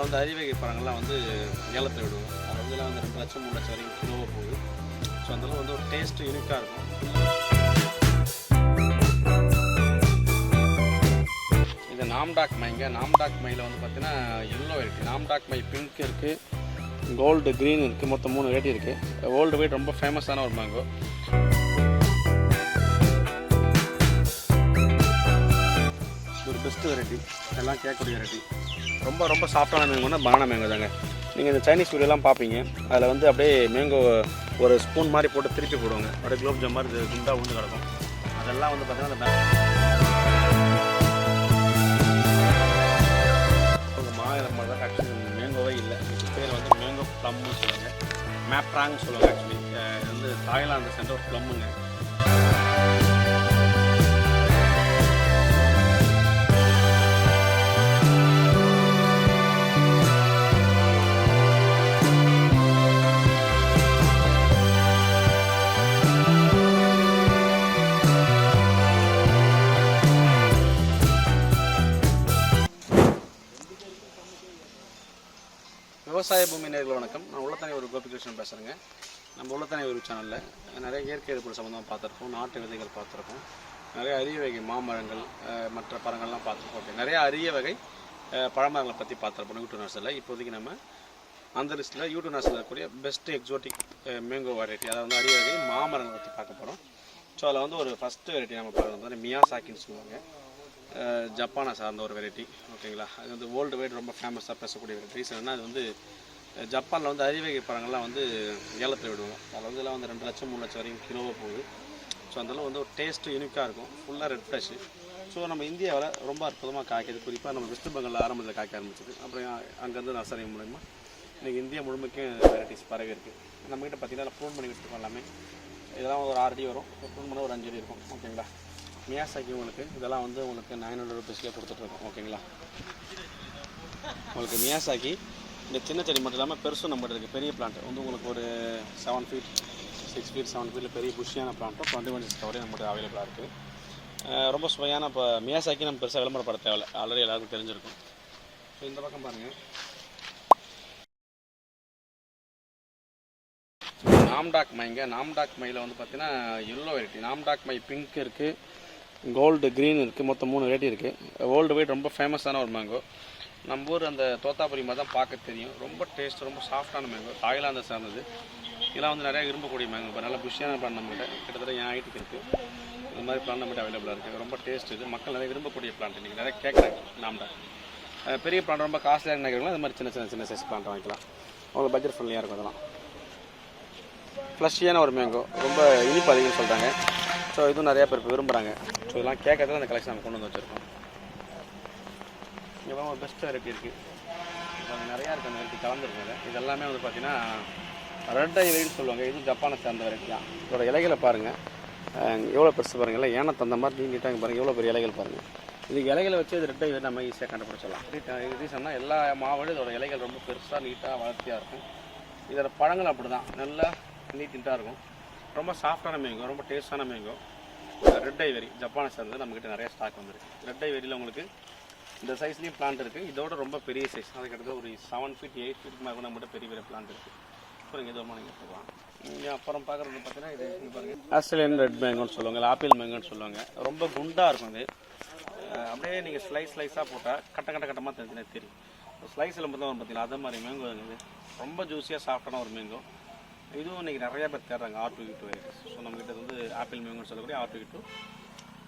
ஜப்பானில் வந்து அறிவகை பழங்கள்லாம் வந்து ஏலத்தை விடுவோம். அது வந்து வந்து ரெண்டு லட்சம் மூணு லட்சம் வரைக்கும் கிலோவாக போகுது. ஸோ அதனால வந்து ஒரு டேஸ்ட் யூனிக்காக இருக்கும். இது நாம்டாக் மைங்க. நாம்டாக் மையில் வந்து பார்த்தீங்கன்னா எல்லோ இருக்குது நாம்டாக் மை பிங்க் இருக்குது கோல்டு க்ரீன் இருக்குது மொத்தம் மூணு வெரைட்டி இருக்குது ஓல்டு வெயிட் ரொம்ப ஃபேமஸான ஒரு மேங்கோ ஒரு பெஸ்ட் வெரைட்டி எல்லாம் கேட்கக்கூடிய வெரைட்டி ரொம்ப ரொம்ப சாஃப்டான மேங்கோனா பனானா மேங்கோ தாங்க. நீங்கள் இந்த சைனீஸ் வீடியோலாம் பார்ப்பீங்க அதில் வந்து அப்படியே மேங்கோ ஒரு ஸ்பூன் மாதிரி போட்டு திருப்பி போடுவாங்க. அப்படியே குலோப் ஜாம் மாதிரி குண்டாக உண்டு கிடக்கும். அதெல்லாம் வந்து பார்த்தீங்கன்னா அந்த மாநிலம் தான் ஆக்சுவலி மேங்கோவே இல்லை. பேர் வந்து மேங்கோ ப்ளம்னு சொல்லுவாங்க. மேப்ராங்னு சொல்லுவாங்க ஆக்சுவலி இது வந்து தாய்லாந்து சென்ற ஒரு ப்ளம்முங்க விவசாய பூமி நேர்கள் வணக்கம். நான் உள்ளத்தனை ஒரு கோபிகிருஷ்ணன் பேசுகிறேங்க நம்ம உள்ளத்தனை ஒரு சேனலில் நிறைய இயற்கை எதிர்ப்பு சம்மந்தமாக பார்த்துருக்கோம். நாட்டு விதைகள் பார்த்துருக்கோம். நிறைய அரிய வகை மாமரங்கள் மற்ற பழங்கள்லாம் பார்த்துருக்கோம். அப்படி நிறைய அரிய வகை பழமரங்களை பற்றி பார்த்துருப்போம். யூடியூப் நர்ஸில் இப்போதைக்கு நம்ம அந்த லிஸ்ட்டில் யூடியூப் நர்ஸில் இருக்கக்கூடிய பெஸ்ட் எக்ஸோட்டிக் மேங்கோ வெரைட்டி அதாவது வந்து அரிய வகை மாமரங்களை பற்றி பார்க்க போகிறோம் ஸோ அதில் வந்து ஒரு ஃபஸ்ட்டு வெரைட்டி நம்ம பார்க்குறது வந்து மியாசாக்கின்னு சொல்லுவாங்க. ஜப்பானை சார்ந்த ஒரு வெரைட்டி ஓகேங்களா? அது வந்து வேர்ல்டு வைட் ரொம்ப ஃபேமஸாக பேசக்கூடிய வெரைட்டி ரீசன் என்ன அது வந்து ஜப்பானில் வந்து அறிவகை பழங்கள்லாம் வந்து ஏலத்தில் விடுவோம் அதில் வந்து எல்லாம் வந்து ரெண்டு லட்சம் மூணு லட்சம் வரைக்கும் கிலோவாக போகுது. ஸோ அதெல்லாம் வந்து ஒரு டேஸ்ட்டு யூனிக்காக இருக்கும். ஃபுல்லாக ரெட் ஃப்ரெஷ்ஷு ஸோ நம்ம இந்தியாவில் ரொம்ப அற்புதமாக காய்க்குது. குறிப்பாக நம்ம வெஸ்ட் பெங்காலில் ஆரம்பத்தில் காய்க்க ஆரம்பிச்சது. அப்புறம் அங்கேருந்து நர்சரி மூலயமா இன்றைக்கி இந்தியா முழுமைக்கும் வெரைட்டிஸ் பரவி இருக்குது நம்மக்கிட்ட பார்த்தீங்கன்னா ப்ரூன் பண்ணி வச்சுருக்கோம் எல்லாமே. இதெல்லாம் ஒரு ஆறு அடி வரும். ப்ரூன் பண்ண ஒரு அஞ்சு அடி இருக்கும். ஓகேங்களா? மியாசாக்கி உங்களுக்கு? இதெல்லாம் வந்து உங்களுக்கு நைன் ஹண்ட்ரட் ருபீஸ்லேயே கொடுத்துட்ருக்கோம் ஓகேங்களா? உங்களுக்கு மியாசாக்கி இந்த சின்ன செடி மட்டும் இல்லாமல் பெருசும் நம்மகிட்ட இருக்குது பெரிய பிளான்ட் வந்து உங்களுக்கு ஒரு seven feet six feet seven ஃபீட்டில் பெரிய புஷியான பிளான்ட்டும் டுவெண்ட்டி ஒன் சிக்ஸ் கவரையும் நம்மகிட்ட அவைலபிளாக இருக்குது ரொம்ப சுவையான இப்போ மியாசாக்கி நம்ம பெருசாக விளம்பரப்பட தேவையில்ல. ஆல்ரெடி எல்லாருக்கும் தெரிஞ்சிருக்கும். ஸோ இந்த பக்கம் பாருங்கள் நாம்டாக் மைங்க நாம்டாக் மையில் வந்து பார்த்தீங்கன்னா yellow variety Nam Doc Mai pink இருக்குது கோல்டு க்ரீன் இருக்குது மொத்தம் மூணு வெரைட்டி இருக்குது ஓல்டு வைட் ரொம்ப ஃபேமஸான ஒரு மேங்கோ நம்ம ஊர் அந்த தோத்தாபுரி மாதிரி தான் பார்க்க தெரியும். ரொம்ப டேஸ்ட் ரொம்ப சாஃப்டான மேங்கோ தாய்லாந்தை சார்ந்தது. இதெல்லாம் வந்து நிறையா விரும்பக்கூடிய மேங்கோ இப்போ நல்லா புஷியான பிளான் நம்மகிட்ட கிட்டத்தட்ட என் ஹைட்டுக்கு இருக்குது இந்த மாதிரி பிளான் நம்மகிட்ட அவைலபிளாக இருக்குது ரொம்ப டேஸ்ட் இது. மக்கள் நிறைய விரும்பக்கூடிய பிளான்ட் இன்றைக்கி நிறைய கேட்குறாங்க நாம்டாக் பெரிய பிளான் ரொம்ப காஸ்ட்லியாக நினைக்கிறவங்களும் இந்த மாதிரி சின்ன சின்ன சின்ன சைஸ் பிளான்ட் வாங்கிக்கலாம். உங்களுக்கு பட்ஜெட் ஃப்ரெண்ட்லியாக இருக்கும் அதெல்லாம். ஃப்ளஷியான ஒரு மேங்கோ ரொம்ப இனிப்பு அதிகம்னு சொல்கிறாங்க ஸோ இதுவும் நிறையா பேர் இப்போ விரும்புகிறாங்க ஸோ இதெல்லாம் கேட்கறதுல அந்த கலெக்ஷன் நம்ம கொண்டு வந்து வச்சுருக்கோம். இங்கே ஒரு பெஸ்ட் வெரைட்டி இருக்குது நிறையா இருக்குது அந்த வெரைட்டி கலந்துருக்காங்க இது எல்லாமே வந்து பார்த்தீங்கன்னா ரெட் ஐ சொல்லுவாங்க. இதுவும் ஜப்பானை சேர்ந்த வெரைட்டி தான். இதோட இலைகளை பாருங்கள் எவ்வளோ பெருசு பாருங்கள் இல்லை ஏன்னா தந்த மாதிரி நீட்டாக பாருங்கள் எவ்வளோ பெரிய இலைகள் பாருங்கள் இது இலைகளை வச்சு இது ரெட் ஐ நம்ம ஈஸியாக கண்டுபிடிச்சலாம் ரீசன்னா எல்லா மாவோட இதோட இலைகள் ரொம்ப பெருசாக நீட்டாக வளர்த்தியாக இருக்கும். இதோட பழங்கள் அப்படி தான் நல்லா நீட் நீட்டாக இருக்கும். ரொம்ப சாஃப்டான மேங்கோ ரொம்ப டேஸ்டான மேங்கோ ரெட் ஐவரி ஜப்பானை சேர்ந்தது நம்மக்கிட்ட நிறைய ஸ்டாக் வந்துருக்கு. ரெட் ஐவரியில் உங்களுக்கு இந்த சைஸ்லேயும் பிளான்ட் இருக்குது இதோட ரொம்ப பெரிய சைஸ் அது கிட்டத்தட்ட ஒரு செவன் ஃபீட் எயிட் ஃபீட் மேலே நம்மகிட்ட பெரிய பெரிய பிளான்ட் இருக்குது அப்புறம் எதுவும் நீங்கள் எடுத்துக்கலாம் இங்கே அப்புறம் பார்க்குறது பார்த்தீங்கன்னா இது பாருங்க. ஆஸ்திரேலியன் ரெட் மேங்கோன்னு சொல்லுவாங்க ஆப்பிள் மேங்கோன்னு சொல்லுவாங்க. ரொம்ப குண்டாக இருக்கும் இது. அப்படியே நீங்கள் ஸ்லைஸ் ஸ்லைஸாக போட்டால் கட்ட கட்ட கட்டமாக தெரிஞ்சுனே தெரியும். ஸ்லைஸில் மட்டும் பார்த்தீங்கன்னா பார்த்தீங்களா? அதே மாதிரி மேங்கோ இது. ரொம்ப ஜூஸியாக சாஃப்டான ஒரு மேங்கோ இதுவும் இன்றைக்கி நிறைய பேர் தேடுறாங்க ஆர் டூ டூ ஸோ நம்மக்கிட்ட வந்து ஆப்பிள் மேங்கோன்னு சொல்லக்கூடிய ஆர் e டூ டூ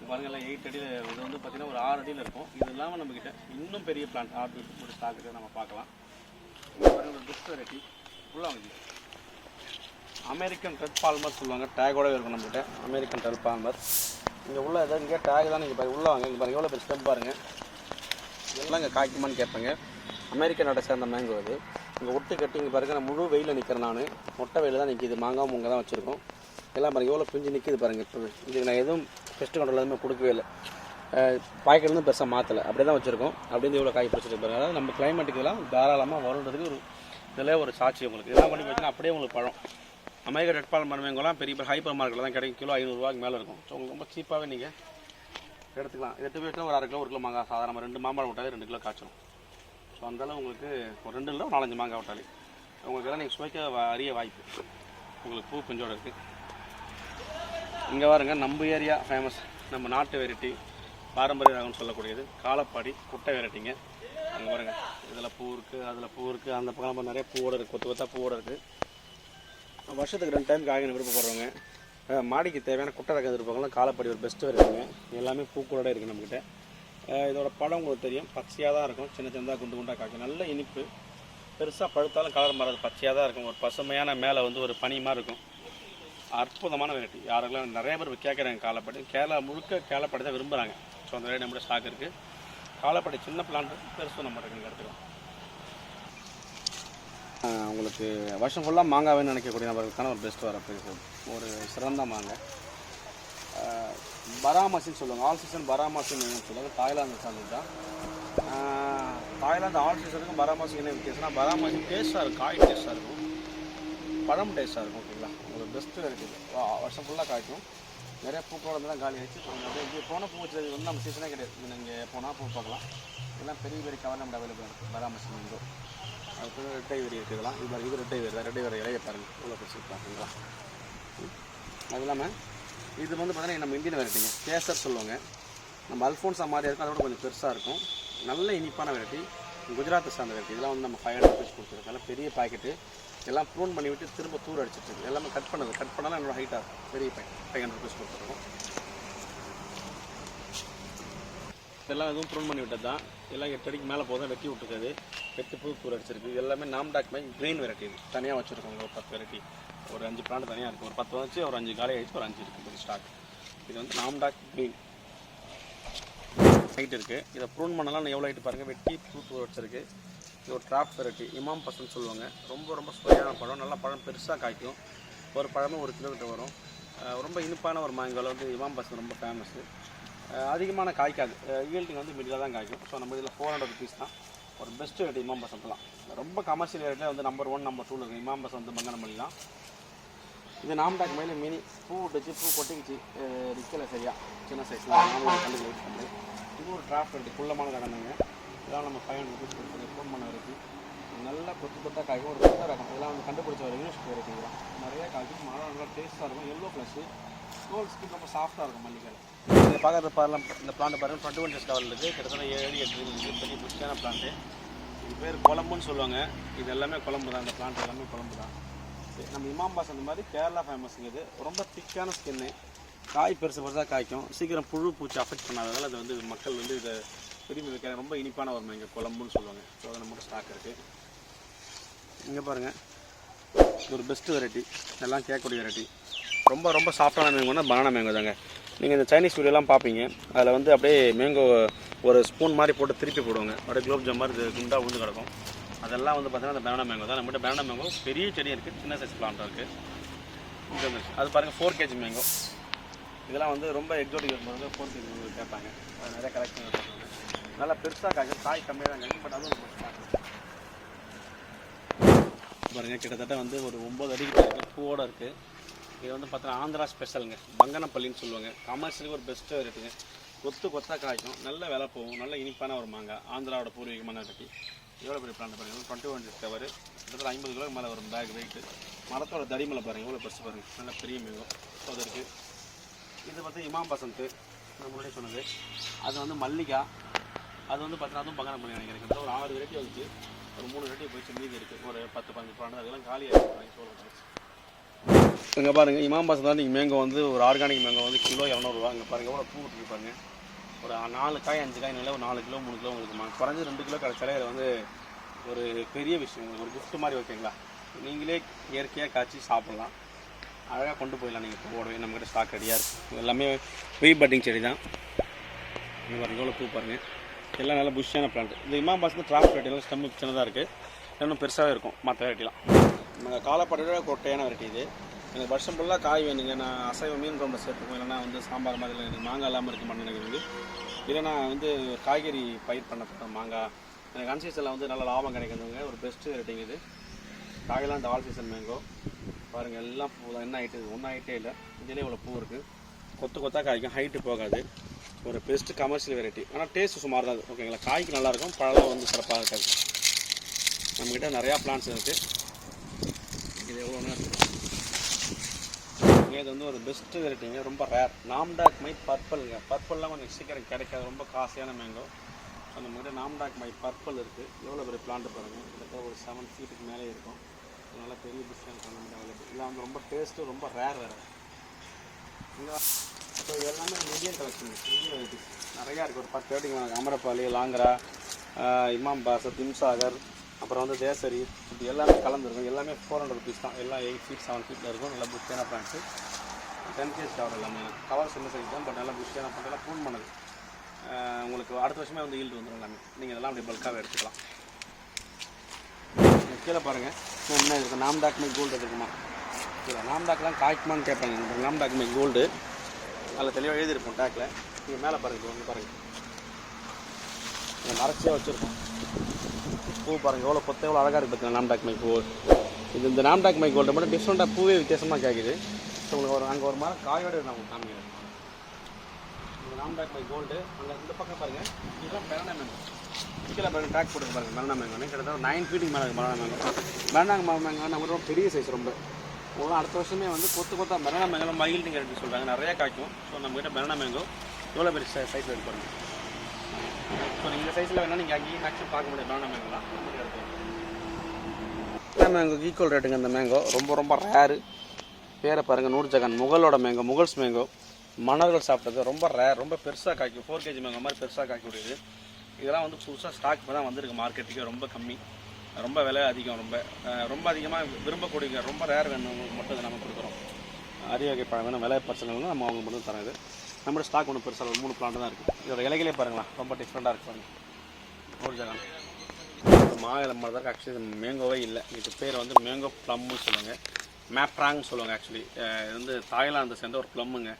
பாருங்கள் எயிட் அடியில் இது வந்து பார்த்திங்கன்னா ஒரு ஆறு அடியில் இருக்கும். இது இல்லாமல் நம்மக்கிட்ட இன்னும் பெரிய plant R two two stock இருக்குது நம்ம பார்க்கலாம். பாருங்கள் பெஸ்ட் வெரைட்டி ஃபுல்லாக வந்து அமெரிக்கன் ரெட் பால்மர் சொல்லுவாங்க. டேகோட இருக்கும் நம்மகிட்ட. அமெரிக்கன் ரெட் பால்மர் இங்கே உள்ள ஏதாவது இங்கே டேக் தான் நீங்கள் பாருங்க உள்ள வாங்க. இங்கே பாருங்கள் எவ்வளோ பெரிய ஸ்டெம் பாருங்கள் இதெல்லாம் இங்கே காய்க்குமான்னு கேட்பேங்க. அமெரிக்கன் நாட்டை சேர்ந்த மேங்கோ இது இங்கே ஒட்டு கட்டி இங்கே பாருங்க நான் முழு வெயிலில் நிற்கிறேன் நான். மொட்டை வெயில் தான் நிற்கிது மாங்காய் மூங்க தான் வச்சுருக்கோம். எல்லாம் பாருங்கள் எவ்வளோ பிஞ்சு நிற்கிது பாருங்கள் இப்போ. இதுக்கு நான் எதுவும் பெஸ்ட் கண்ட்ரோல் எதுவுமே கொடுக்கவே இல்லை. பாய்க்கிலேருந்து பெருசாக மாற்றலை அப்படியே தான் வச்சுருக்கோம். அப்படின்னு இவ்வளோ காய் பிடிச்சிட்டு பாருங்கள் அதாவது நம்ம கிளைமேட்டுக்கு எல்லாம் தாராளமாக வருன்றதுக்கு ஒரு இதில் ஒரு சாட்சி உங்களுக்கு. இதெல்லாம் பண்ணி பார்த்தீங்கன்னா அப்படியே உங்களுக்கு பழம். அமெரிக்கா ரெட் பால் மரமேங்கெல்லாம் பெரிய பெரிய ஹைப்பர் மார்க்கெட்டில் தான் கிடைக்கும். கிலோ ஐநூறுரூவாக்கு மேலே இருக்கும். ஸோ உங்களுக்கு ரொம்ப சீப்பாகவே நீங்கள் எடுத்துக்கலாம். எடுத்து போயிட்டு ஒரு அரை கிலோ ஒரு கிலோ மாங்காய் சாதாரணமாக ரெண்டு மாம்பழம் விட்டாது ரெண்டு கிலோ காய்ச்சணும் ஸோ அந்தளவு உங்களுக்கு ஒரு ரெண்டு இல்லை நாலஞ்சு மாங்காய் விட்டாலே உங்களுக்கு எல்லாம் நீங்கள் சுவைக்க அறிய அரிய வாய்ப்பு. உங்களுக்கு பூ கொஞ்சோட இருக்குது இங்கே பாருங்க நம்ம ஏரியா ஃபேமஸ் நம்ம நாட்டு வெரைட்டி பாரம்பரிய ரகம்னு சொல்லக்கூடியது. காலப்பாடி குட்டை வெரைட்டிங்க. அங்கே பாருங்க இதில் பூ இருக்குது அதில் பூ இருக்குது அந்த பக்கம் நம்ம நிறைய பூவோட இருக்குது கொத்து கொத்தா பூவோட இருக்குது வருஷத்துக்கு ரெண்டு டைம் காய்கறி விருப்பப்படுறவங்க மாடிக்கு தேவையான குட்டை ரகம் எதிர்ப்பாங்களாம் காலப்படி ஒரு பெஸ்ட்டு இருக்குங்க எல்லாமே பூக்களோட இருக்குது நம்மக்கிட்ட இதோட பழம் உங்களுக்கு தெரியும். பச்சையாக தான் இருக்கும். சின்ன சின்னதாக குண்டு குண்டாக காய்க்கும் நல்ல இனிப்பு. பெருசாக பழுத்தாலும் கலர் மாறாது. பச்சையாக தான் இருக்கும். ஒரு பசுமையான மேலே வந்து ஒரு பனி மாதிரி இருக்கும். அற்புதமான வெரைட்டி யாருக்கெல்லாம் நிறைய பேர் கேட்குறாங்க காலப்படி. கேரளா முழுக்க கேலப்படி தான் விரும்புகிறாங்க ஸோ அந்த வெரைட்டி நம்மளோட ஸ்டாக் இருக்குது காலப்படி சின்ன பிளான்ட் பெருசும் நம்ம நீங்கள் எடுத்துக்கலாம். உங்களுக்கு வருஷம் ஃபுல்லாக மாங்காவே நினைக்கக்கூடிய நபர்களுக்கான ஒரு பெஸ்ட் வர ஒரு சிறந்த மாங்காய் பராமசின்னு சொல்லுவாங்க. ஆல் சீசன் பராமசின்னு சொல்லுவாங்க? தாய்லாந்து சார்ந்தது தான். தாய்லாந்து ஆல் சீசனுக்கும் பராமசிக்கு என்ன வித்தியாசம்னா பராமசி டேஸ்ட்டாக இருக்கும். காய் டேஸ்ட்டாக இருக்கும். பழம் டேஸ்ட்டாக இருக்கும் ஓகேங்களா ஒரு பெஸ்ட்டு இருக்குது வருஷம் ஃபுல்லாக காய்க்கும். நிறைய பூக்களோட தான் காலி ஆயிடுச்சு. இங்கே போன பூ வச்சது வந்து நம்ம சீசனே கிடையாது. நீங்கள் போனால் பூ பார்க்கலாம். இதெல்லாம் பெரிய பெரிய கவர் நம்ம அவைலபிள் இருக்குது பராமசி வந்து. அதுக்கு ரெட்டை வெறி இருக்குதுலாம் இது மாதிரி இது ரெட்டை வெறி தான் ரெட்டை வெறி இலையை பாருங்கள் இவ்வளோ பெருசு பார்க்குங்களா அது இல்லாமல் இது வந்து பார்த்தீங்கன்னா நம்ம இந்தியன் வெரைட்டிங்க கேசர் சொல்லுவாங்க. நம்ம அல்ஃபோன்ஸா மாதிரி இருக்கும் அதோட கொஞ்சம் பெருசாக இருக்கும். நல்ல இனிப்பான வெரைட்டி குஜராத்தை சார்ந்த வெரைட்டி இதெல்லாம் வந்து நம்ம ஃபைவ் ஹண்ட்ரட் ருபீஸ் கொடுத்துருக்கோம். நல்லா பெரிய பாக்கெட்டு எல்லாம் ப்ரூன் பண்ணி விட்டு திரும்ப தூர் அடிச்சிட்டு இருக்கு. எல்லாமே கட் பண்ணது. கட் பண்ணாலும் என்னோட ஹைட்டாக இருக்கும். பெரிய பாக்கெட் ஃபைவ் ஹண்ட்ரட் ருபீஸ் கொடுத்துருக்கோம். இதெல்லாம் எதுவும் ப்ரூன் பண்ணி விட்டது தான். எல்லாம் எட்டு அடிக்கு மேலே போதும். வெட்டி விட்டுருக்காது. வெட்டி புது தூர் அடிச்சிருக்கு. இது எல்லாமே நாம்டாக் மை க்ரீன் வெரைட்டி தனியாக வச்சுருக்கோங்க ஒரு பத்து வெரைட்டி ஒரு அஞ்சு பிளான் தனியாக இருக்குது ஒரு பத்து வந்துச்சு ஒரு அஞ்சு காலி ஆயிடுச்சு ஒரு அஞ்சு இருக்குது ஸ்டாக் இது வந்து நாம்டாக் க்ரீன் ஹைட் இருக்குது இதை ப்ரூன் பண்ணலாம் எவ்வளோ ஹைட் பாருங்கள் வெட்டி பூ தூர் வச்சிருக்கு. இது ஒரு டிராப் வெரைட்டி இமாம் பசன் சொல்லுவாங்க. ரொம்ப ரொம்ப சுவையான பழம். நல்லா பழம் பெருசாக காய்க்கும். ஒரு பழமே ஒரு கிலோமீட்டர் வரும். ரொம்ப இனிப்பான ஒரு மாங்காய் வந்து இமாம் பசன் ரொம்ப ஃபேமஸ்ஸு அதிகமான காய்க்காது. ஈல்டிங் வந்து மிடில் தான் காய்க்கும். ஸோ நம்ம இதில் ஃபோர் ஹண்ட்ரட் ருபீஸ் தான். ஒரு பெஸ்ட் ரேட் இமாம் பசன்லாம் ரொம்ப கமர்ஷியல் ரேட்டில் வந்து நம்பர் ஒன் நம்பர் டூவில் இருக்குது இமாம் பசன் வந்து மங்கனமல்லி தான். இது நாம்டாக் மேலே மினி பூ விட்டுச்சு பூ கொட்டிக்கிச்சு. நிற்கலை சரியாக சின்ன சைஸில் நாமளும் கண்டு வெயிட் பண்ணு இது ஒரு டிராஃப்ட் இருக்குது குள்ளமான கடமைங்க இதெல்லாம் நம்ம ஃபைவ் ஹண்ட்ரட் ருபீஸ் கொடுக்குறது ஃபோன் பண்ண வரைக்கும். நல்லா கொத்து கொத்தாக காய்க்கும் ஒரு கொத்த ரகம். இதெல்லாம் வந்து கண்டுபிடிச்ச ஒரு இங்கிலீஷ் வெரைட்டி நிறையா நிறைய காய்க்கும் மழை நல்லா டேஸ்ட்டாக இருக்கும். எல்லோ ப்ளஸ்ஸு கோல் ஸ்கின் ரொம்ப சாஃப்ட்டாக இருக்கும் மல்லிகையில் இதை பார்க்குறது பாருலாம். இந்த பிளான்ட் பாருங்கள் டுவெண்ட்டி ஒன் டேஸ் கவர் இருக்குது கிட்டத்தட்ட ஏழு எட்டு இருக்குது பெரிய புஷ்டான பிளான்ட்டு இது பேர் குழம்புன்னு சொல்லுவாங்க. இது எல்லாமே குழம்பு தான் இந்த பிளான்ட் எல்லாமே குழம்பு தான் நம்ம இமாம் பாஸ் அந்த மாதிரி கேரளா ஃபேமஸுங்க இது ரொம்ப திக்கான ஸ்கின்னு காய் பெருசு பெருசாக காய்க்கும். சீக்கிரம் புழு பூச்சி அஃபெக்ட் பண்ணாததால் அது வந்து மக்கள் வந்து இதை விரும்பி வைக்கிற ரொம்ப இனிப்பான ஒரு எங்கள் குழம்புன்னு சொல்லுவாங்க. ஸோ அது நம்மகிட்ட ஸ்டாக் இருக்குது இங்கே பாருங்கள் இது ஒரு பெஸ்ட்டு வெரைட்டி எல்லாம் கேட்கக்கூடிய வெரைட்டி ரொம்ப ரொம்ப சாஃப்டான மேங்கோனா பனானா மேங்கோ தாங்க. நீங்கள் இந்த சைனீஸ் வீடியோலாம் பார்ப்பீங்க அதில் வந்து அப்படியே மேங்கோ ஒரு ஸ்பூன் மாதிரி போட்டு திருப்பி போடுவாங்க. அப்படியே குலோப் ஜாம் மாதிரி குண்டாக உழுந்து கிடக்கும். அதெல்லாம் வந்து பார்த்தீங்கன்னா அந்த பேனா மேங்கோ தான். நம்மகிட்ட பேனா மேங்கோ பெரிய செடி இருக்குது சின்ன சைஸ் பிளான்ட் இருக்குது அது பாருங்கள் ஃபோர் கேஜி மேங்கோ இதெல்லாம் வந்து ரொம்ப எக்ஸோட்டிக் இருக்கும்போது ஃபோர் கேஜி மேங்கோ கேட்பாங்க. அது நிறைய கலெக்ஷன் வச்சுருக்காங்க. நல்லா பெருசாக காய்க்கும் காய் கம்மியாக தான் காய்க்கும் பட் அதுவும் பாருங்கள் பாருங்க கிட்டத்தட்ட வந்து ஒரு ஒம்பது அடிக்கு இருக்குது பூவோட இருக்குது இது வந்து பார்த்தீங்கன்னா ஆந்திரா ஸ்பெஷலுங்க பங்கனப்பள்ளின்னு சொல்லுவாங்க. கமர்ஷியலுக்கு ஒரு பெஸ்ட்டு இருக்குதுங்க கொத்து கொத்தா காய்க்கும். நல்ல விலை போகும். நல்ல இனிப்பான ஒரு மாங்காய். ஆந்திராவோட பூர்வீகமான வெரைட்டி எவ்வளோ பெரிய பிளான் பாருங்கள் டுவெண்ட்டி ஒன் டவர் கிட்டத்தட்ட ஐம்பது கிலோ மேலே வரும் பேக் வெயிட் மரத்தோட தடிமலை பாருங்கள் எவ்வளோ பெருசு பாருங்கள் நல்ல பெரிய மேகம் ஸோ அது இருக்குது இது பார்த்து இமாம் பசந்த். நான் சொன்னது. அது வந்து மல்லிகா. அது வந்து பார்த்தீங்கன்னா அதுவும் பங்கனப்பள்ளி நினைக்கிறேன். ஒரு ஆறு வெரைட்டி வந்துச்சு. ஒரு மூணு வெரைட்டி போயிடுச்சு. மீதி இருக்குது ஒரு பத்து பதினஞ்சு பிளான் அதெல்லாம் காலியாக சோழ இங்கே பாருங்கள் இமாம் பாசம் நீங்கள் மேங்கோ வந்து ஒரு ஆர்கானிக் மேங்கோ வந்து கிலோ இரநூறுவா இங்கே பாருங்கள் எவ்வளோ பூ விட்டுருப்பாங்க பாருங்க. ஒரு நாலு காய் அஞ்சு காய் நல்ல ஒரு நாலு கிலோ மூணு கிலோ உங்களுக்கு குறைஞ்ச ரெண்டு கிலோ கிடைச்சாலே அது வந்து ஒரு பெரிய விஷயம். ஒரு கிஃப்ட் மாதிரி ஓகேங்களா? நீங்களே இயற்கையாக காய்ச்சி சாப்பிட்லாம். அழகாக கொண்டு போயிடலாம் நீங்கள் போடவே நம்மக்கிட்ட ஸ்டாக் ரெடியாக இருக்குது எல்லாமே ப்ரீ பட்டிங் செடி தான். இங்கே பாருங்க எவ்வளோ பூ பாருங்கள் எல்லாம் நல்ல புஷ்ஷான பிளான்ட் இந்த இமாம் பாசத்தில் ட்ராப் வெரைட்டிலாம் ஸ்டெம் சின்னதாக இருக்குது இன்னும் பெருசாகவே இருக்கும். மற்ற வெரைட்டிலாம் நம்ம காலப்படையோட கொட்டையான வெரைட்டி இது. எனக்கு வருஷம் ஃபுல்லாக காய் வேணுங்க. நான் அசைவ மீன் குழம்புல சேர்த்துக்கோங்க இல்லைன்னா வந்து சாம்பார் மாதிரி எனக்கு மாங்காய் இல்லாமல் இருக்க மாட்டேன் எனக்கு. இல்லை நான் வந்து காய்கறி பயிர் பண்ண போகிறேன் மாங்காய். எனக்கு அன்சீசனில் வந்து நல்ல லாபம் கிடைக்கிறதுங்க ஒரு பெஸ்ட்டு ரேட்டிங் இது. காயெல்லாம் இந்த ஆல் சீசன் மேங்கோ பாருங்கள் எல்லாம் பூ தான் என்ன ஆகிட்டு ஒன்றும் ஆகிட்டே இல்லை. இதுலேயே இவ்வளோ பூ இருக்குது கொத்து கொத்தா காய்க்கும். ஹைட்டு போகாது. ஒரு பெஸ்ட்டு கமர்ஷியல் வெரைட்டி ஆனால் டேஸ்ட் சுமார் தான் ஓகேங்களா காய்க்கு நல்லாயிருக்கும் பழம் வந்து சிறப்பாக இருக்காது. நம்மக்கிட்ட நிறையா பிளான்ஸ் இருக்குது இது எவ்வளோ எவ்வளோன்னா இது வந்து ஒரு பெஸ்ட்டு வெரைட்டிங்க ரொம்ப ரேர் நாம்டாக் மை பர்பிள்ங்க. பர்பிள்லாம் கொஞ்சம் சீக்கிரம் கிடைக்காது. ரொம்ப காஸ்ட்லியான மேங்கோ அந்த மாதிரி நாம்டாக் மை பர்பிள் இருக்குது எவ்வளோ பெரிய பிளான்ட் பாருங்கள் கிட்டத்தட்ட ஒரு செவன் ஃபீட்டுக்கு மேலே இருக்கும். அதனால் பெரிய பிஸ்னஸ் பண்ண முடியாது அவைலபிள் இல்லை வந்து ரொம்ப டேஸ்ட்டு ரொம்ப ரேர் வேறு. இங்கே ஸோ எல்லாமே மீடியம் கலெக்ஷன் மீடியம் வெரைட்டிஸ் நிறையா இருக்குது ஒரு பத்து வெரைட்டிங்க வாங்க. அமரப்பாளி லாங்கரா இமாம் பாசத் திம்சாகர் அப்புறம் வந்து தேசரி இது எல்லாமே கலந்துருக்கும். எல்லாமே ஃபோர் ஹண்ட்ரட் ருபீஸ் தான். எல்லாம் எயிட் ஃபீட் செவன் ஃபீட்டில் இருக்கும். நல்லா புஷ்டியான பிளான்ஸு டென் கேஜ் கவர் எல்லாமே. கவர் சின்ன சைஸ் தான் பட் நல்லா புஷ்டியான பிளான்ட் எல்லாம் ப்ரூன் பண்ணுது. உங்களுக்கு அடுத்த வருஷமே வந்து ஈல்டு வந்துடும் எல்லாமே. நீங்கள் இதெல்லாம் அப்படி பல்காகவே எடுத்துக்கலாம். கீழே பாருங்கள் என்ன இருக்குது நாம்டாக் மை கோல்டு இருக்குமா? கீழே. நாம்டாக்லாம் காய்க்குமான்னு கேட்பாங்க நாம் நாம்டாக் மை கோல்டு அதில் தெளிவாக எழுதியிருப்போம் டேக்கில் நீங்கள் மேலே பாருங்கள் வந்து பாருங்கள் இங்கே மறைச்சியாக வச்சுருக்கோம் பூ பாருங்கள் எவ்வளோ கொத்த எவ்வளோ அழகாக இருக்குது பார்த்தீங்கன்னா நாம்டாக் மை பூ இது இந்த நாம்டாக் மை கோல்டு மட்டும் டிஃப்ரெண்ட்டாக பூவே வித்தியாசமாக கேட்குது ஸோ உங்களுக்கு ஒரு அங்கே ஒரு மரம் காயோடு நான் உங்களுக்கு காமிக்கிறேன். இந்த நாம்டாக் மைக் கோல்டு அங்கே இந்த பக்கம் பாருங்கள் இதெல்லாம் பெரண்டா மேங்கோ கீழே பாருங்கள் ட்ராக் போட்டு பாருங்கள் மெரணா மேங்கோ கிட்டத்தட்ட நைன் ஃபீட்டுக்கு மேலே மெரணா மேங்கோ மெரணா மேங்கோ நம்ம ரொம்ப பெரிய சைஸ் ரொம்ப. உங்களுக்கு அடுத்த வருஷமே வந்து கொத்து கொத்தா மெரணா மேங்கோ மயில் நீங்கள் எடுத்து சொல்கிறாங்க நிறையா காய்க்கும். ஸோ நம்மகிட்ட மெரணா மேங்கோ எவ்வளோ பெரிய சைஸ் எடுத்து ஸோ இந்த சைஸில் வேணால் நீங்கள் அங்கேயும் மேக்ஸிமம் பார்க்க முடியும். மெரணா மேங்கோலாம் மேங்கோ ஈக்குவல் ரேட்டுங்க இந்த மேங்கோ ரொம்ப ரொம்ப ரேரு பேரை பாருங்கள் நூர்ஜகான் முகலோட மேங்கோ முகல்ஸ் மேங்கோ மன்னர்கள் சாப்பிட்டது ரொம்ப ரேர் ரொம்ப பெருசாக காய்க்கும். ஃபோர் கேஜி மேங்கோ மாதிரி பெருசாக காய்க்கக்கூடியது. இதெல்லாம் வந்து புதுசாக ஸ்டாக் இப்போ தான் வந்திருக்கு மார்க்கெட்டுக்கு ரொம்ப கம்மி. ரொம்ப விலை அதிகம் ரொம்ப ரொம்ப அதிகமாக விரும்பக்கூடிய ரொம்ப ரேர் வேணும் மட்டும் இதை நம்ம கொடுக்குறோம். அரிய வகை பழம் வேணும் விலை பிரச்சனை நம்ம அவங்க மட்டும் தரோம் இது. நம்மளோட ஸ்டாக் ஒன்று பெருசாக ஒரு மூணு பிளான் தான் இருக்குது இதோட இலைகளே பாருங்களா ரொம்ப டிஃப்ரெண்ட்டாக இருக்கு பாருங்க. நூர்ஜகான் மாவில மாதிரி தான் ஆக்சுவலி இது மேங்கோவே இல்லை. இது பேர் வந்து மேங்கோ ப்ளம்னு சொல்லுவாங்க. மேப்ராங் சொல்லுவாங்க ஆக்சுவலி இது வந்து தாய்லாந்து சேர்ந்த ஒரு ப்ளம்முங்க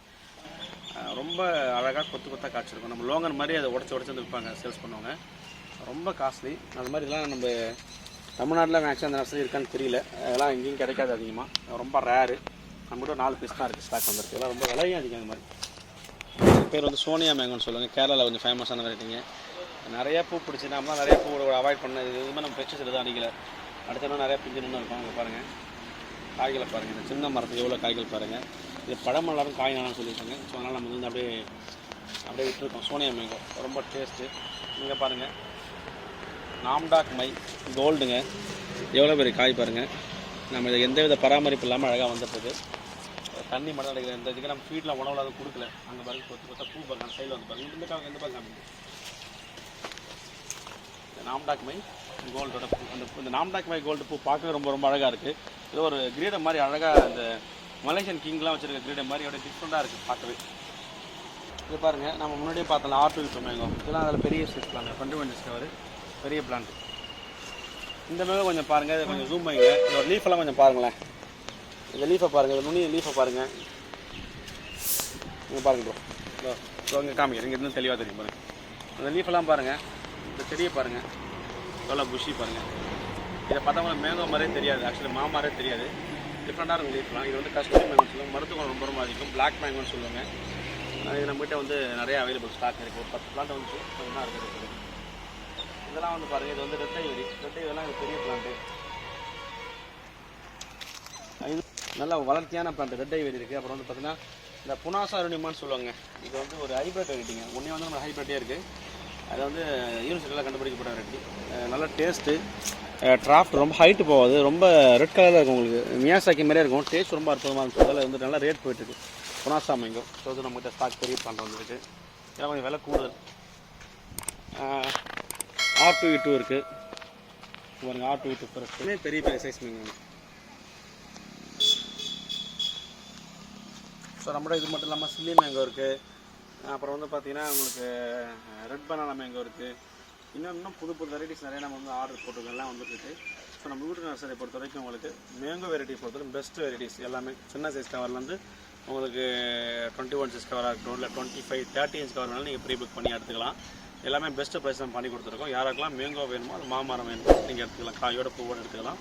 ரொம்ப அழகாக கொத்து கொத்தாக காய்ச்சிருக்கும். நம்ம லோங்கன் மாதிரி அதை உடச்சி உடச்சி வந்து விற்பாங்க சேல்ஸ் பண்ணுவாங்க. ரொம்ப காஸ்ட்லி அது மாதிரி இதெல்லாம் நம்ம தமிழ்நாட்டில் மேக்ஸிமம் அந்த நர்சரி இருக்கான்னு தெரியல. அதெல்லாம் எங்கேயும் கிடைக்காது அதிகமாக ரொம்ப ரேரு நம்மகிட்ட நாலு பீஸ் தான் இருக்குது ஸ்டாக் வந்துருக்கு. இதெல்லாம் ரொம்ப விலையும் அதிகம் அந்த மாதிரி. பேர் வந்து சோனியா மேங்கோன்னு சொல்லுவாங்க. கேரளாவில் கொஞ்சம் ஃபேமஸான வெரைட்டிங்க நிறைய பூ பிடிச்சி நாம நிறைய பூ அவாய்ட் பண்ண இது எதுவுமே நம்ம பெஸ்டிசைடு தான் அடிக்கல. அடுத்த இன்னும் நிறைய பிஞ்சு நின்று இருக்கும் அங்கே பாருங்கள் காய்களை பாருங்கள் இந்த சின்ன மரத்துக்கு எவ்வளோ காய்கள் பாருங்கள் இது பழமல்லாரும் காய் நல்லா சொல்லியிருக்காங்க. ஸோ அதனால் நம்ம வந்து அப்படியே அப்படியே விட்டுருக்கோம். சோனியா மேங்கோ ரொம்ப டேஸ்ட்டு இங்கே பாருங்கள் நாம்டாக் மை கோல்டுங்க. எவ்வளோ பெரிய காய் பாருங்கள் நம்ம இதை எந்த வித பராமரிப்பு இல்லாமல் அழகாக வந்துட்டுருக்கு தண்ணி மட்டும் அடிக்கிற இந்த இதுக்கு நம்ம ஃபீட்டில் உணவுல அதை கொடுக்கல. அங்கே பாருங்க கொத்து கொத்தா பூ பாருங்க அந்த சைடில் வந்து பாருங்க. இந்த காய் எந்த பாருங்க இந்த நாம்டாக் மை கோல்டோட பூ. அந்த இந்த நாம்டாக் மை கோல்டு பூ பார்க்க ரொம்ப ரொம்ப அழகாக இருக்குது இது ஒரு கிரீடம் மாதிரி அழகாக அந்த மலேசியன் கிங்லாம் வச்சுருக்க கிரீடம் மாதிரி அப்படியே டிஃப்ரெண்ட்டாக இருக்குது பார்க்கவே. இது பாருங்கள் நம்ம முன்னாடியே பார்த்தோம் ஆர்ட் விட்டு மேங்கோ. இதெல்லாம் அதில் பெரிய சைஸ் பிளான் டுவெண்ட்டி டிஸ்கவர் பெரிய பிளான்ட் இந்த மேகம் கொஞ்சம் பாருங்கள் கொஞ்சம் ஜூம் பண்ணிங்க இதோட லீஃப் எல்லாம் கொஞ்சம் பாருங்களேன். இந்த லீஃபை பாருங்கள் இந்த நுனி லீஃபை பாருங்கள் இங்கே பாருங்கள் ப்ரோ இதோ இங்கே காமிக்கிறேன். இங்கே தெளிவாக தெரியும் பாருங்கள் அந்த லீஃபெல்லாம் பாருங்கள் இந்த செடியை பாருங்கள் எவ்வளோ புஷி பாருங்கள் இதை பார்த்தா மேங்கோ மாதிரியே தெரியாது. ஆக்சுவலி மாமாரே தெரியாது. டிஃப்ரெண்ட்டாக இருக்கும் லீஃப்லாம் இது வந்து கஸ்தூரி மேங்கோன்னு சொல்லுவாங்க. மருத்துவம் ரொம்ப ரொம்ப அதிகம். பிளாக் மேங்கோன்னு சொல்லுவாங்க. இது நம்மகிட்ட வந்து நிறைய அவைலபிள் ஸ்டாக் இருக்குது ஒரு பத்து பிளான்ட் வந்து தான் இருக்குது இதெல்லாம் வந்து பாருங்கள் இது வந்து ரெட்டை வெடி. ரெட்டை வெடிலாம் இது பெரிய பிளான்ட்டு இது நல்ல வளர்த்தியான பிளான்ட் ரெட் ஐவரி இருக்குது அப்புறம் வந்து பார்த்தீங்கன்னா இந்த புனாசா அருணிமான்னு சொல்லுவாங்க. இது வந்து ஒரு ஹைப்ரிட் வெரைட்டிங்க. ஒன்றே வந்து நம்ம ஹைப்ரிட்டே இருக்குது அது வந்து யூனிவர்சிட்டியில் கண்டுபிடிக்கப்பட்ட வெரைட்டி. நல்ல டேஸ்ட்டு டிராஃப்ட் ரொம்ப ஹைட்டு போகாது. ரொம்ப ரெட் கலரில் இருக்கும் உங்களுக்கு. மியாசாக்கி மாதிரியே இருக்கும். டேஸ்ட் ரொம்ப அற்புதமாக இருக்கும் அதில் வந்து நல்லா ரேட் போயிட்டுருக்கு. புனாசா மேங்கோ ஸோ வந்து நம்மகிட்ட ஸ்டாக் பெரிய பிளான்ட் வந்துருக்கு. இதெல்லாம் கொஞ்சம் விலை கூடுதல். ஆர் டூ டூ e இருக்குது பாருங்க ஆர் டூ டூ பெரிய பெரிய பெரிய சைஸ் மேங்கோ ஸோ நம்மளோட இது மட்டும் இல்லாமல் சில்லி மேங்கோ இருக்குது அப்புறம் வந்து பார்த்தீங்கன்னா உங்களுக்கு ரெட் பனானா மேங்கோ இருக்குது இன்னும் இன்னும் புது புது வெரைட்டிஸ் நிறைய நம்ம வந்து ஆர்டர் போட்டிருக்கோம் வந்துருக்கு ஸோ நம்ம வீட்டு நர்சரி பொறுத்த வரைக்கும் உங்களுக்கு மேங்கோ வெரைட்டி பொறுத்த வரைக்கும் பெஸ்ட் வெரைட்டிஸ் எல்லாமே. சின்ன சைஸ் கவர்லேருந்து உங்களுக்கு டுவெண்ட்டி ஒன் சைஸ் கவராக இருக்கட்டும் இல்லை twenty five thirty inch cover வேணாலும் நீங்கள் ப்ரீ புக் பண்ணி எடுத்துக்கலாம். எல்லாமே பெஸ்ட்டு ப்ரைஸ் நம்ம பண்ணி கொடுத்துருக்கோம். யாருக்கெல்லாம் மேங்கோ வேணுமோ அது மாமரம் வேணுமோ நீங்கள் எடுத்துக்கலாம். காயோட பூவோடு எடுத்துக்கலாம்.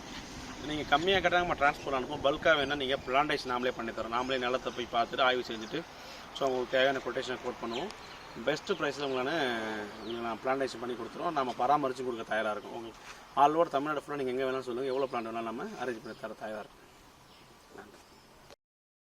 நீங்கள் கம்மியாக கேட்டால் நம்ம டிரான்ஸ்போர்ட் அனுப்பும் பல்காக வேணால் நீங்கள் பிளான்டேஷன் நாமளே பண்ணி தரோம் நாமளே நிலத்தை போய் பார்த்துட்டு ஆய்வு செஞ்சுட்டு ஸோ உங்களுக்கு தேவையான கொட்டேஷனை கோட் பண்ணுவோம். பெஸ்ட்டு ப்ரைஸில் உங்களான உங்களுக்கு நான் பிளான்டேஷன் பண்ணி கொடுத்துருவோம் நம்ம பராமரித்து கொடுக்க தயாராக இருக்கும். உங்களுக்கு ஆல் ஓவர் தமிழ்நாடு ஃபுல்லாக நீங்கள் எங்கே வேணாலும் சொல்லுங்கள் எவ்வளோ பிளான் வேணாலும் நம்ம அரேஞ்ச் பண்ணி தர தயாராக இருக்கும்.